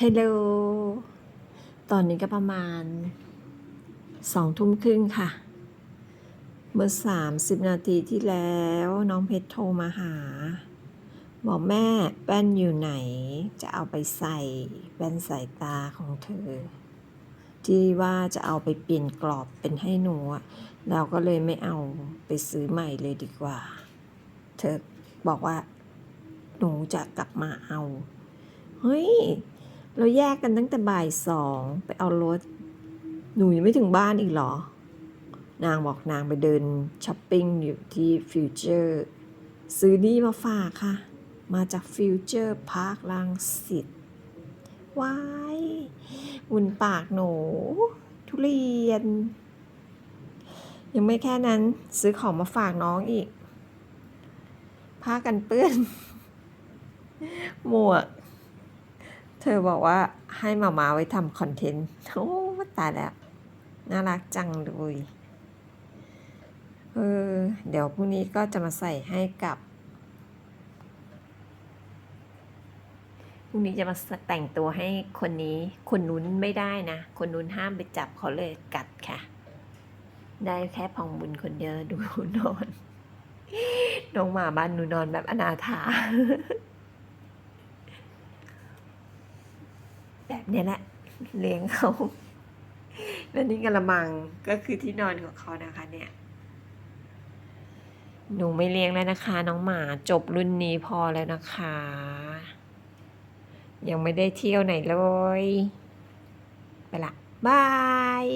ฮลโลตอนนี้ก็ประมาณสองทุ่มครึ่งค่ะ เมื่อสามสิบนาทีที่แล้วน้องเพชรโทรมาหา บอกแม่แว่นอยู่ไหน จะเอาไปใส่แว่นสายตาของเธอ ที่ว่าจะเอาไปเปลี่ยนกรอบเป็นให้หนูอะเราก็เลยไม่เอาไปซื้อใหม่เลยดีกว่า เธอบอกว่า หนูจะกลับมาเอา เฮ้ย เราแยกกันตั้งแต่บ่ายสองไปเอารถ หนูยังไม่ถึงบ้านอีกหรอ นางบอกนางไปเดินช้อปปิ้งอยู่ที่ฟิวเจอร์ซื้อนี่มาฝากค่ะ มาจากฟิวเจอร์พาร์คลังสิตว้ายวุนปากหนู ทุเรียน ยังไม่แค่นั้นซื้อของมาฝากน้องอีก ผ้ากันเปื้อน หมวก เธอบอกว่าให้มามาไว้ทำคอนเทนต์ โอ้ตายแล้ว น่ารักจังเลยเออเดี๋ยวพรุ่งนี้ก็จะมาใส่ให้กับพรุ่งนี้จะมาแต่งตัวให้คนนี้ คนนู้นไม่ได้นะ คนนู้นห้ามไปจับเขาเลยกัดค่ะ ได้แค่พองบุญคนเดียวดูนอน น้องหมาบ้านหนูนอนแบบอนาถา แบบ เนี้ยแหละเลี้ยงเขาและนี่กระมังก็คือที่นอนของเขานะคะเนี่ย หนูไม่เลี้ยงแล้วนะคะ น้องหมาจบรุ่นนี้พอแล้วนะคะ ยังไม่ได้เที่ยวไหนเลย ไปละบาย